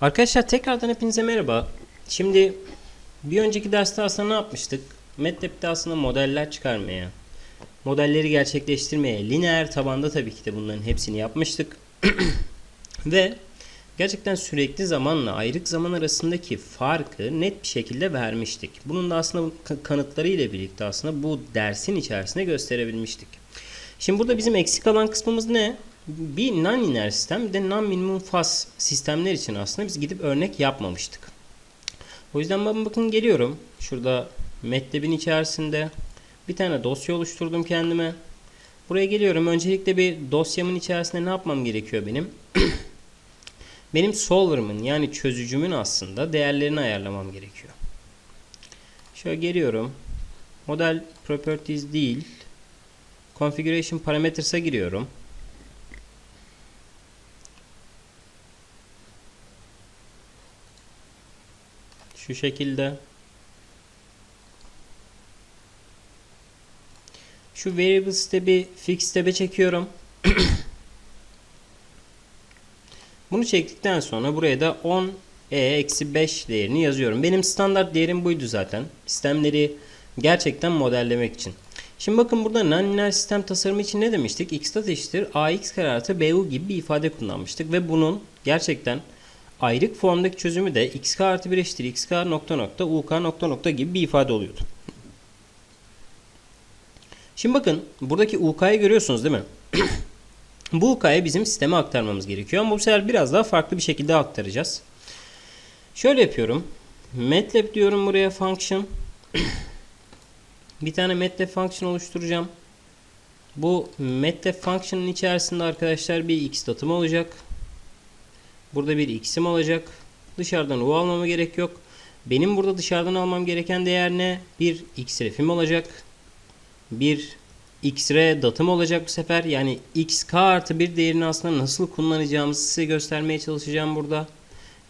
Arkadaşlar tekrardan hepinize merhaba. Şimdi bir önceki derste aslında ne yapmıştık? MATLAB'de aslında modeller çıkarmaya, modelleri gerçekleştirmeye, lineer tabanda tabii ki de bunların hepsini yapmıştık. Ve gerçekten sürekli zamanla ayrık zaman arasındaki farkı net bir şekilde vermiştik. Bunun da aslında ka- kanıtları ile birlikte aslında bu dersin içerisinde gösterebilmiştik. Şimdi burada bizim eksik kalan kısmımız ne? Bir non-linear sistem bir de non-minimum faz sistemler için aslında biz gidip örnek yapmamıştık. O yüzden ben bakın geliyorum. Şurada MATLAB'in içerisinde bir tane dosya oluşturdum kendime. Buraya geliyorum. Öncelikle bir dosyamın içerisinde ne yapmam gerekiyor benim? benim solver'ımın yani çözücümün aslında değerlerini ayarlamam gerekiyor. Şöyle geliyorum. Model properties değil. Configuration parameters'a giriyorum. Şu şekilde. Şu variables'te bir fix tab'e çekiyorum. Bunu çektikten sonra buraya da 10 e-5 değerini yazıyorum. Benim standart değerim buydu zaten. Sistemleri gerçekten modellemek için. Şimdi bakın burada non-linear sistem tasarımı için ne demiştik? x'tat eşittir ax kare artı bu gibi bir ifade kullanmıştık. Ve bunun gerçekten ayrık formdaki çözümü de xk artı 1 eşittir xk nokta nokta uk nokta nokta gibi bir ifade oluyordu. Şimdi bakın buradaki uk'yı görüyorsunuz değil mi? bu uk'yı bizim sisteme aktarmamız gerekiyor ama bu sefer biraz daha farklı bir şekilde aktaracağız. Şöyle yapıyorum. MATLAB diyorum buraya function. bir tane MATLAB function oluşturacağım. Bu MATLAB function'ın içerisinde arkadaşlar bir x datım olacak. Burada bir x'im olacak. Dışarıdan u almama gerek yok. Benim burada dışarıdan almam gereken değer ne? Bir x ref'im olacak. Bir xr datım olacak bu sefer. Yani xk artı bir değerini aslında nasıl kullanacağımızı size göstermeye çalışacağım burada.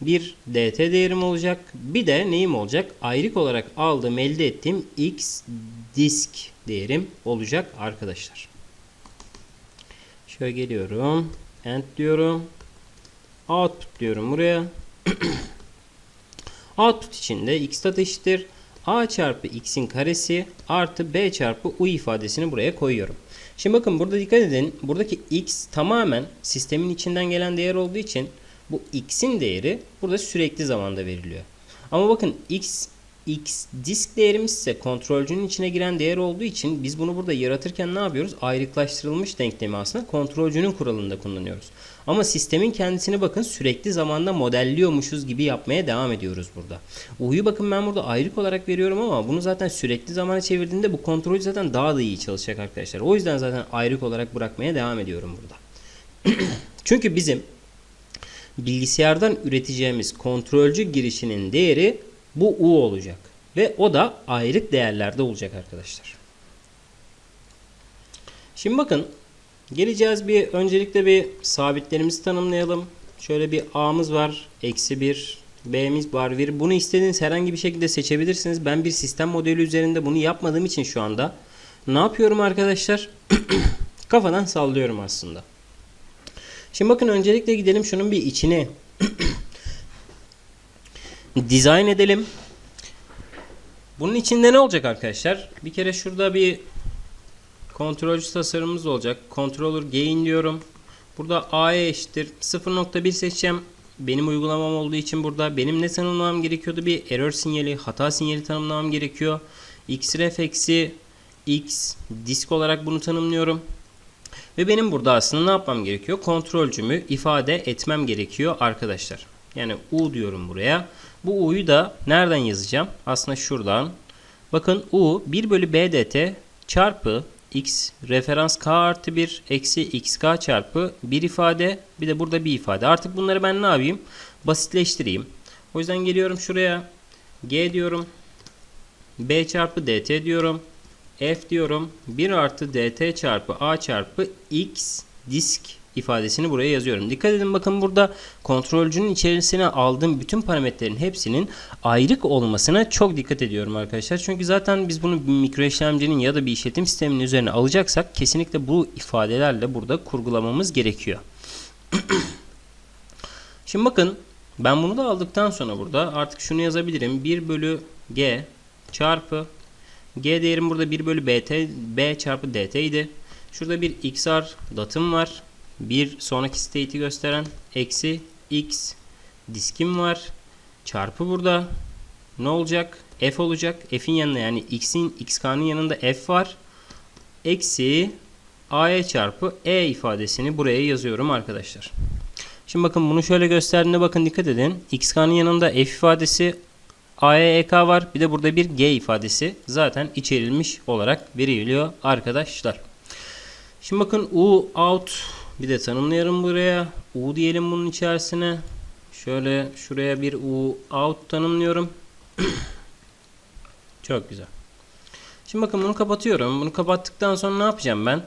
Bir dt değerim olacak. Bir de neyim olacak? Ayrık olarak aldığım elde ettiğim x disk değerim olacak arkadaşlar. Şöyle geliyorum. End diyorum. Output diyorum buraya. Output için de x tat eşittir. a çarpı x'in karesi artı b çarpı u ifadesini buraya koyuyorum. Şimdi bakın burada dikkat edin. Buradaki x tamamen sistemin içinden gelen değer olduğu için bu x'in değeri burada sürekli zamanda veriliyor. Ama bakın x x disk değerimiz ise kontrolcünün içine giren değer olduğu için biz bunu burada yaratırken ne yapıyoruz? Ayrıklaştırılmış denklemi aslında kontrolcünün kuralında kullanıyoruz. Ama sistemin kendisini bakın sürekli zamanda modelliyormuşuz gibi yapmaya devam ediyoruz burada. U'yu bakın ben burada ayrık olarak veriyorum ama bunu zaten sürekli zamana çevirdiğinde bu kontrol zaten daha da iyi çalışacak arkadaşlar. O yüzden zaten ayrık olarak bırakmaya devam ediyorum burada. Çünkü bizim bilgisayardan üreteceğimiz kontrolcü girişinin değeri bu U olacak. Ve o da ayrık değerlerde olacak arkadaşlar. Şimdi bakın geleceğiz bir öncelikle bir sabitlerimizi tanımlayalım. Şöyle bir A'mız var. Eksi 1. B'miz var. 1. Bunu istediğiniz herhangi bir şekilde seçebilirsiniz. Ben bir sistem modeli üzerinde bunu yapmadığım için şu anda ne yapıyorum arkadaşlar? Kafadan sallıyorum aslında. Şimdi bakın öncelikle gidelim şunun bir içine dizayn edelim. Bunun içinde ne olacak arkadaşlar? Bir kere şurada bir kontrolcü tasarımımız olacak. Controller gain diyorum. Burada A'ya eşittir. 0.1 seçeceğim. Benim uygulamam olduğu için burada benim ne tanımlamam gerekiyordu? Bir error sinyali, hata sinyali tanımlamam gerekiyor. xref eksi x disk olarak bunu tanımlıyorum. Ve benim burada aslında ne yapmam gerekiyor? Kontrolcümü ifade etmem gerekiyor arkadaşlar. Yani U diyorum buraya. Bu U'yu da nereden yazacağım? Aslında şuradan. Bakın U 1 bölü BDT çarpı x referans k artı 1 eksi xk çarpı bir ifade bir de burada bir ifade. Artık bunları ben ne yapayım? Basitleştireyim. O yüzden geliyorum şuraya. G diyorum. B çarpı dt diyorum. F diyorum. 1 artı dt çarpı a çarpı x disk ifadesini buraya yazıyorum. Dikkat edin bakın burada kontrolcünün içerisine aldığım bütün parametrelerin hepsinin ayrık olmasına çok dikkat ediyorum arkadaşlar. Çünkü zaten biz bunu bir mikro işlemcinin ya da bir işletim sisteminin üzerine alacaksak kesinlikle bu ifadelerle burada kurgulamamız gerekiyor. Şimdi bakın Ben bunu da aldıktan sonra burada artık şunu yazabilirim. 1 bölü G çarpı G değerim burada 1 bölü BT, B çarpı DT idi. Şurada bir XR datım var. Bir sonraki state'i gösteren eksi X diskim var. Çarpı burada ne olacak? F olacak. F'in yanında yani X'in XK'nın yanında F var. Eksi A'ya çarpı E ifadesini buraya yazıyorum arkadaşlar. Şimdi bakın bunu şöyle gösterdiğinde bakın dikkat edin. XK'nın yanında F ifadesi A'ya EK var. Bir de burada bir G ifadesi zaten içerilmiş olarak veriliyor arkadaşlar. Şimdi bakın U out bir de tanımlayalım buraya. U diyelim bunun içerisine. Şöyle şuraya bir U out tanımlıyorum. Çok güzel. Şimdi bakın bunu kapatıyorum. Bunu kapattıktan sonra ne yapacağım ben?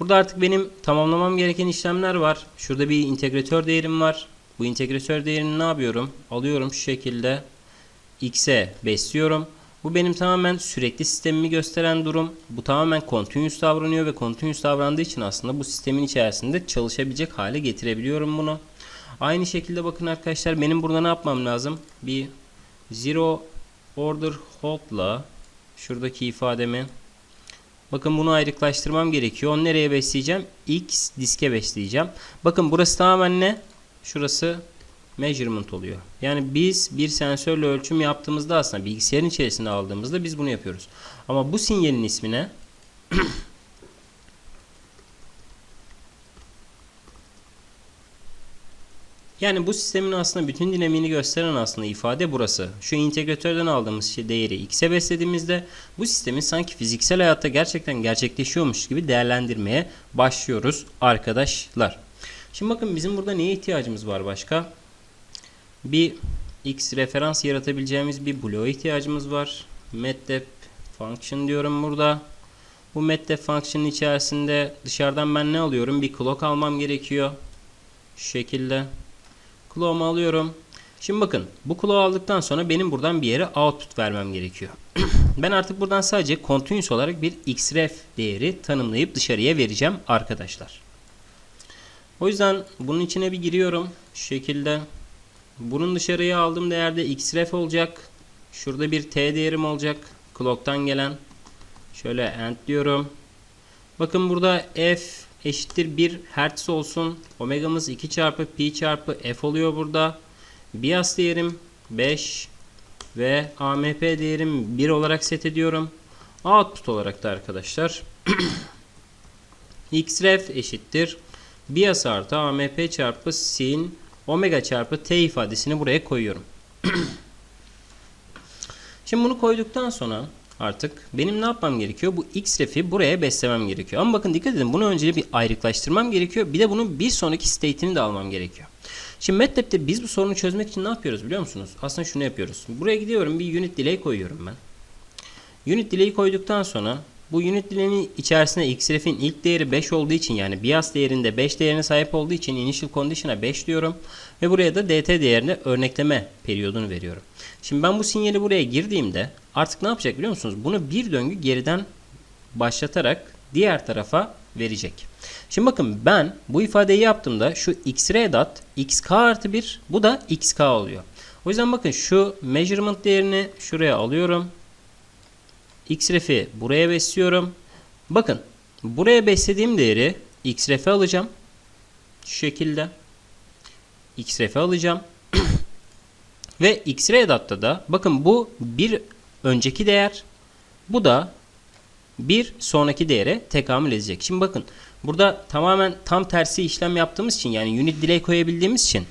Burada artık benim tamamlamam gereken işlemler var. Şurada bir integratör değerim var. Bu integratör değerini ne yapıyorum? Alıyorum şu şekilde. X'e besliyorum. Bu benim tamamen sürekli sistemimi gösteren durum. Bu tamamen continuous davranıyor ve continuous davrandığı için aslında bu sistemin içerisinde çalışabilecek hale getirebiliyorum bunu. Aynı şekilde bakın arkadaşlar benim burada ne yapmam lazım? Bir zero order hold'la şuradaki ifademi Bakın bunu ayrıklaştırmam gerekiyor. Onu nereye besleyeceğim? X diske besleyeceğim. Bakın burası tamamen ne? Şurası measurement oluyor. Yani biz bir sensörle ölçüm yaptığımızda aslında bilgisayarın içerisinde aldığımızda biz bunu yapıyoruz. Ama bu sinyalin ismine Yani bu sistemin aslında bütün dinamiğini gösteren aslında ifade burası. Şu integratörden aldığımız şey değeri x'e beslediğimizde bu sistemin sanki fiziksel hayatta gerçekten gerçekleşiyormuş gibi değerlendirmeye başlıyoruz arkadaşlar. Şimdi bakın bizim burada neye ihtiyacımız var başka? Bir x referans yaratabileceğimiz bir bloğa ihtiyacımız var. MATLAB function diyorum burada. Bu MATLAB function'ın içerisinde dışarıdan ben ne alıyorum? Bir clock almam gerekiyor. Şu şekilde. Clock'umu alıyorum. Şimdi bakın bu clock'u aldıktan sonra benim buradan bir yere output vermem gerekiyor. ben artık buradan sadece continuous olarak bir xref değeri tanımlayıp dışarıya vereceğim arkadaşlar. O yüzden bunun içine bir giriyorum. Şu şekilde. Bunun dışarıya aldığım değerde xref olacak. Şurada bir t değerim olacak. Clock'tan gelen. Şöyle end diyorum. Bakın burada f eşittir 1 Hz olsun. Omega'mız 2 çarpı pi çarpı f oluyor burada. Bias değerim 5 ve AMP değerim 1 olarak set ediyorum. Output olarak da arkadaşlar xref eşittir. Bias artı AMP çarpı sin omega çarpı t ifadesini buraya koyuyorum. Şimdi bunu koyduktan sonra artık benim ne yapmam gerekiyor? Bu x refi buraya beslemem gerekiyor. Ama bakın dikkat edin bunu önce bir ayrıklaştırmam gerekiyor. Bir de bunun bir sonraki state'ini de almam gerekiyor. Şimdi MATLAB'de biz bu sorunu çözmek için ne yapıyoruz biliyor musunuz? Aslında şunu yapıyoruz. Buraya gidiyorum bir unit delay koyuyorum ben. Unit delay koyduktan sonra bu unit delay'in içerisinde xref'in ilk değeri 5 olduğu için yani bias değerinde 5 değerine sahip olduğu için initial condition'a 5 diyorum. Ve buraya da dt değerine örnekleme periyodunu veriyorum. Şimdi ben bu sinyali buraya girdiğimde artık ne yapacak biliyor musunuz? Bunu bir döngü geriden başlatarak diğer tarafa verecek. Şimdi bakın ben bu ifadeyi yaptığımda şu x-ray dot xk artı 1 bu da xk oluyor. O yüzden bakın şu measurement değerini şuraya alıyorum. Xref'i buraya besliyorum. Bakın buraya beslediğim değeri xref'e alacağım. Şu şekilde xref'e alacağım. Ve x-ray dot'ta da bakın bu bir önceki değer. Bu da bir sonraki değere tekamül edecek. Şimdi bakın burada tamamen tam tersi işlem yaptığımız için yani unit delay koyabildiğimiz için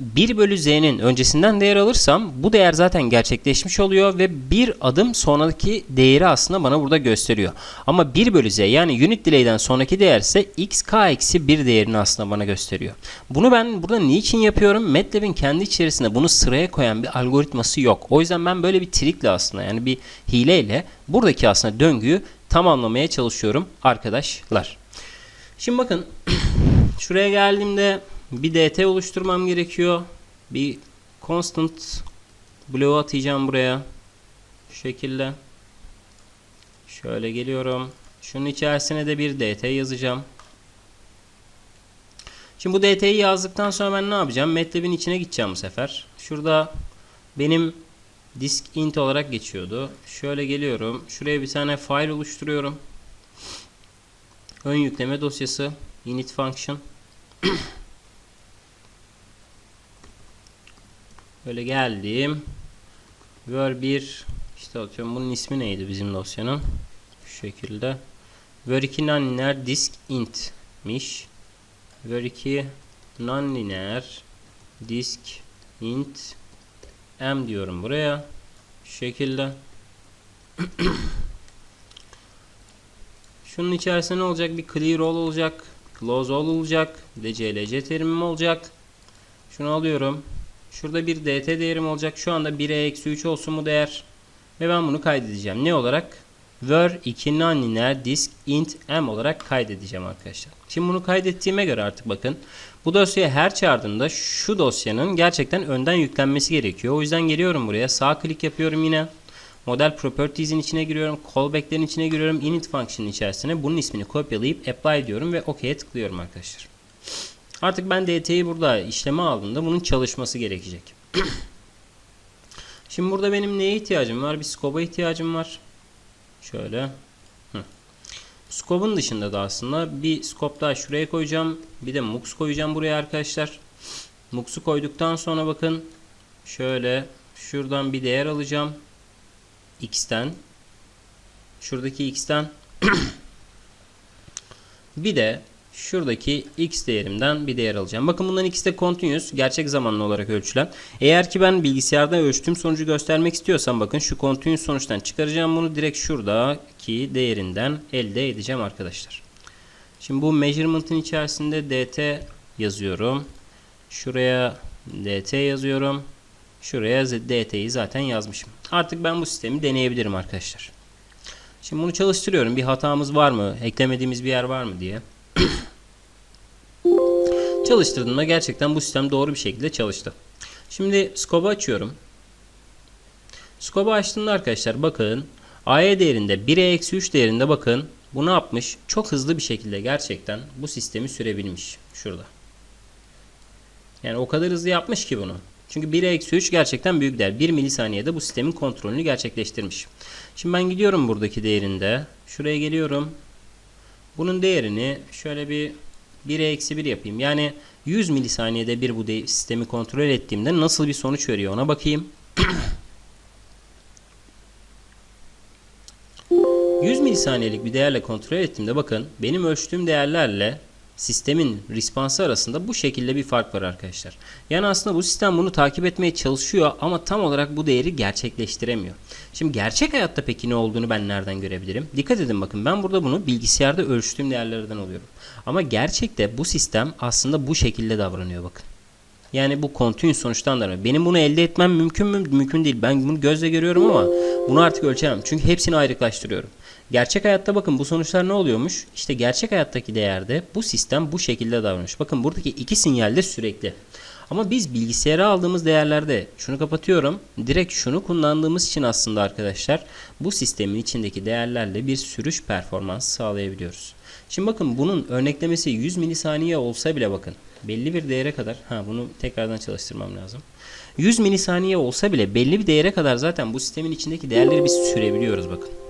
1 bölü z'nin öncesinden değer alırsam bu değer zaten gerçekleşmiş oluyor ve bir adım sonraki değeri aslında bana burada gösteriyor. Ama 1 bölü z yani unit delay'den sonraki değer ise xk eksi 1 değerini aslında bana gösteriyor. Bunu ben burada niçin yapıyorum? MATLAB'in kendi içerisinde bunu sıraya koyan bir algoritması yok. O yüzden ben böyle bir trikle aslında yani bir hileyle buradaki aslında döngüyü tamamlamaya çalışıyorum arkadaşlar. Şimdi bakın şuraya geldiğimde bir dt oluşturmam gerekiyor. Bir constant bloğu atacağım buraya. Şu şekilde. Şöyle geliyorum. Şunun içerisine de bir dt yazacağım. Şimdi bu DT'yi yazdıktan sonra ben ne yapacağım? MATLAB'in içine gideceğim bu sefer. Şurada benim disk int olarak geçiyordu. Şöyle geliyorum. Şuraya bir tane file oluşturuyorum. Ön yükleme dosyası init function. Böyle geldim. Ver 1 işte atıyorum bunun ismi neydi bizim dosyanın? Şu şekilde. Ver 2 nonlinear disk int'miş. Ver 2 nonlinear disk int m diyorum buraya. Şu şekilde. Şunun içerisinde ne olacak? Bir clear all olacak. Close all olacak. Bir de clc terimim olacak. Şunu alıyorum. Şurada bir dt değerim olacak. Şu anda 1'e eksi 3 olsun mu değer? Ve ben bunu kaydedeceğim. Ne olarak? Ver 2 nonlinear disk int m olarak kaydedeceğim arkadaşlar. Şimdi bunu kaydettiğime göre artık bakın. Bu dosyaya her çağırdığımda şu dosyanın gerçekten önden yüklenmesi gerekiyor. O yüzden geliyorum buraya. Sağ klik yapıyorum yine. Model Properties'in içine giriyorum. Callback'lerin içine giriyorum. Init function'ın içerisine bunun ismini kopyalayıp apply diyorum ve OK'ye tıklıyorum arkadaşlar. Artık ben DT'yi burada işleme aldığımda bunun çalışması gerekecek. Şimdi burada benim neye ihtiyacım var? Bir scope'a ihtiyacım var. Şöyle. Hı. Scope'un dışında da aslında bir scope daha şuraya koyacağım. Bir de mux koyacağım buraya arkadaşlar. Mux'u koyduktan sonra bakın şöyle şuradan bir değer alacağım. X'ten. Şuradaki X'ten. bir de şuradaki X değerimden bir değer alacağım. Bakın bunların ikisi de continuous. Gerçek zamanlı olarak ölçülen. Eğer ki ben bilgisayarda ölçtüğüm sonucu göstermek istiyorsam bakın şu continuous sonuçtan çıkaracağım bunu. Direkt şuradaki değerinden elde edeceğim arkadaşlar. Şimdi bu measurement'ın içerisinde dt yazıyorum. Şuraya dt yazıyorum. Şuraya dt'yi zaten yazmışım. Artık ben bu sistemi deneyebilirim arkadaşlar. Şimdi bunu çalıştırıyorum. Bir hatamız var mı? Eklemediğimiz bir yer var mı diye. Çalıştırdığımda gerçekten bu sistem doğru bir şekilde çalıştı. Şimdi scope'u açıyorum. Scope'u açtığımda arkadaşlar bakın AE değerinde 1'e eksi 3 değerinde bakın bu ne yapmış? Çok hızlı bir şekilde gerçekten bu sistemi sürebilmiş. Şurada. Yani o kadar hızlı yapmış ki bunu. Çünkü 1'e eksi 3 gerçekten büyük değer. 1 milisaniyede bu sistemin kontrolünü gerçekleştirmiş. Şimdi ben gidiyorum buradaki değerinde. Şuraya geliyorum. Bunun değerini şöyle bir 1'e eksi 1 yapayım. Yani 100 milisaniyede bir bu sistemi kontrol ettiğimde nasıl bir sonuç veriyor ona bakayım. 100 milisaniyelik bir değerle kontrol ettiğimde bakın benim ölçtüğüm değerlerle sistemin responsı arasında bu şekilde bir fark var arkadaşlar. Yani aslında bu sistem bunu takip etmeye çalışıyor ama tam olarak bu değeri gerçekleştiremiyor. Şimdi gerçek hayatta peki ne olduğunu ben nereden görebilirim? Dikkat edin bakın ben burada bunu bilgisayarda ölçtüğüm değerlerden alıyorum. Ama gerçekte bu sistem aslında bu şekilde davranıyor bakın. Yani bu continuous sonuçtan da benim bunu elde etmem mümkün mü? Mümkün değil. Ben bunu gözle görüyorum ama bunu artık ölçemem. Çünkü hepsini ayrıklaştırıyorum. Gerçek hayatta bakın bu sonuçlar ne oluyormuş? İşte gerçek hayattaki değerde bu sistem bu şekilde davranmış. Bakın buradaki iki sinyal de sürekli. Ama biz bilgisayara aldığımız değerlerde şunu kapatıyorum. Direkt şunu kullandığımız için aslında arkadaşlar bu sistemin içindeki değerlerle bir sürüş performansı sağlayabiliyoruz. Şimdi bakın bunun örneklemesi 100 milisaniye olsa bile bakın belli bir değere kadar ha bunu tekrardan çalıştırmam lazım. 100 milisaniye olsa bile belli bir değere kadar zaten bu sistemin içindeki değerleri biz sürebiliyoruz bakın.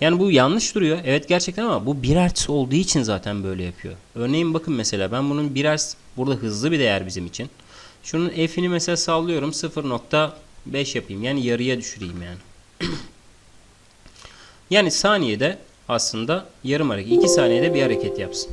Yani bu yanlış duruyor. Evet gerçekten ama bu 1 Hz olduğu için zaten böyle yapıyor. Örneğin bakın mesela ben bunun 1 Hz burada hızlı bir değer bizim için. Şunun F'ini mesela sallıyorum 0.5 yapayım. Yani yarıya düşüreyim yani. yani saniyede aslında yarım hareket. 2 saniyede bir hareket yapsın.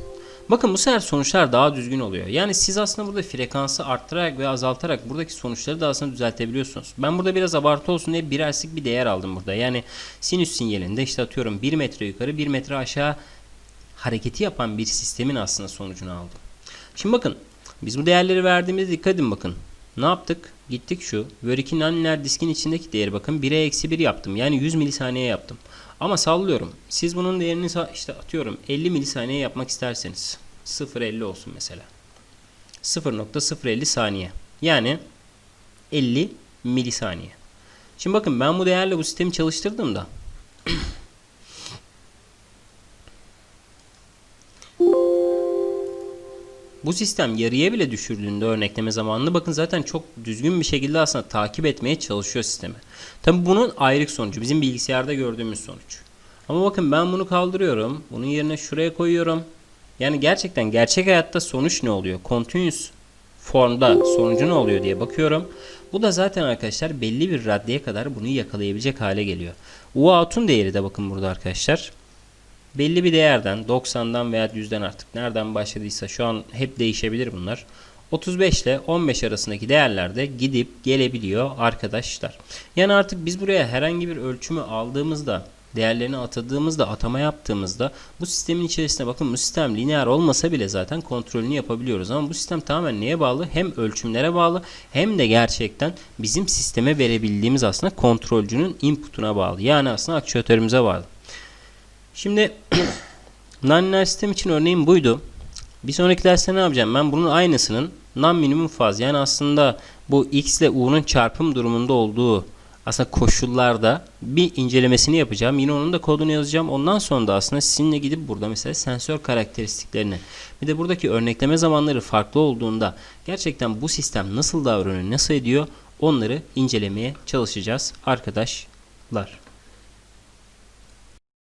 Bakın bu sefer sonuçlar daha düzgün oluyor. Yani siz aslında burada frekansı arttırarak ve azaltarak buradaki sonuçları da aslında düzeltebiliyorsunuz. Ben burada biraz abartı olsun diye bir ersik bir değer aldım burada. Yani sinüs sinyalinde işte atıyorum 1 metre yukarı 1 metre aşağı hareketi yapan bir sistemin aslında sonucunu aldım. Şimdi bakın biz bu değerleri verdiğimizde dikkat edin bakın. Ne yaptık? Gittik şu. Ver 2 nanoner diskin içindeki değeri bakın 1'e eksi 1 yaptım. Yani 100 milisaniye yaptım. Ama sallıyorum. Siz bunun değerini işte atıyorum 50 milisaniye yapmak isterseniz. 0.50 olsun mesela. 0.050 saniye. Yani 50 milisaniye. Şimdi bakın ben bu değerle bu sistemi çalıştırdığımda bu sistem yarıya bile düşürdüğünde örnekleme zamanını bakın zaten çok düzgün bir şekilde aslında takip etmeye çalışıyor sistemi. Tabi bunun ayrık sonucu bizim bilgisayarda gördüğümüz sonuç. Ama bakın ben bunu kaldırıyorum. Bunun yerine şuraya koyuyorum. Yani gerçekten gerçek hayatta sonuç ne oluyor? Continuous formda sonucu ne oluyor diye bakıyorum. Bu da zaten arkadaşlar belli bir raddeye kadar bunu yakalayabilecek hale geliyor. U-out'un değeri de bakın burada arkadaşlar. Belli bir değerden 90'dan veya 100'den artık nereden başladıysa şu an hep değişebilir bunlar. 35 ile 15 arasındaki değerlerde gidip gelebiliyor arkadaşlar. Yani artık biz buraya herhangi bir ölçümü aldığımızda değerlerini atadığımızda atama yaptığımızda bu sistemin içerisinde bakın bu sistem lineer olmasa bile zaten kontrolünü yapabiliyoruz ama bu sistem tamamen neye bağlı hem ölçümlere bağlı hem de gerçekten bizim sisteme verebildiğimiz aslında kontrolcünün inputuna bağlı yani aslında akçüatörümüze bağlı. Şimdi non-linear sistem için örneğim buydu. Bir sonraki derste ne yapacağım? Ben bunun aynısının non minimum faz yani aslında bu x ile u'nun çarpım durumunda olduğu aslında koşullarda bir incelemesini yapacağım. Yine onun da kodunu yazacağım. Ondan sonra da aslında sizinle gidip burada mesela sensör karakteristiklerini bir de buradaki örnekleme zamanları farklı olduğunda gerçekten bu sistem nasıl davranıyor, nasıl ediyor onları incelemeye çalışacağız arkadaşlar.